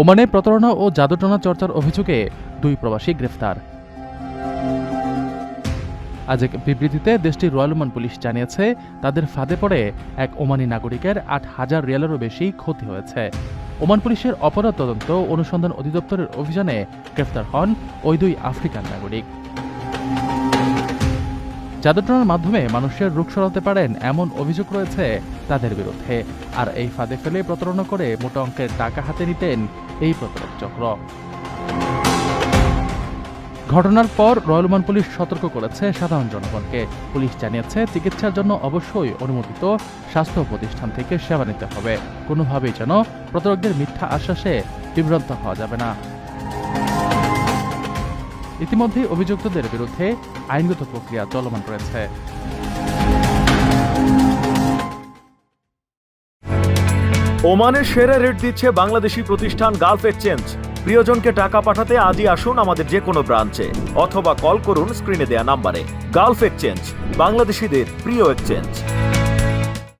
ওমানে প্রতারণা ও জাদুটনা চর্চার অভিযোগে দুই প্রবাসী গ্রেফতার। আজ এক বিবৃতিতে দেশটির রয়্যাল ওমান পুলিশ জানিয়েছে, তাদের ফাঁদে পড়ে এক ওমানি নাগরিকের আট হাজার রিয়ালেরও বেশি ক্ষতি হয়েছে। ওমান পুলিশের অপরাধ তদন্ত অনুসন্ধান অধিদপ্তরের অভিযানে গ্রেফতার হন ওই দুই আফ্রিকান নাগরিক। জাদুটনার মাধ্যমে মানুষের রোগ সরাতে পারেন এমন অভিযোগ রয়েছে তাদের বিরুদ্ধে। আর এই ফাঁদে ফেলে প্রতারণা করে মোটা অঙ্কের টাকা হাতে নিতেন এই প্রতারক চক্র। ঘটনার পর রয়্যাল ওমান পুলিশ সতর্ক করেছে সাধারণ জনগণকে। পুলিশ জানিয়েছে চিকিৎসার জন্য অবশ্যই অনুমোদিত স্বাস্থ্য প্রতিষ্ঠান থেকে সেবা নিতে হবে। কোনোভাবেই যেন প্রতারকদের মিথ্যা আশ্বাসে বিভ্রান্ত হওয়া যাবে না। ইতিমধ্যে অভিযুক্তদের বিরুদ্ধে আইনগত প্রক্রিয়া চলমান রয়েছে। ওমানের সেরা রেট দিচ্ছে বাংলাদেশি প্রতিষ্ঠান গালফ এক্সচেঞ্জ। প্রিয়জনকে টাকা পাঠাতে আজই আসুন আমাদের যে কোনো ব্রাঞ্চে, অথবা কল করুন স্ক্রিনে দেয়া নাম্বারে। গালফ এক্সচেঞ্জ, বাংলাদেশিদের প্রিয় এক্সচেঞ্জ।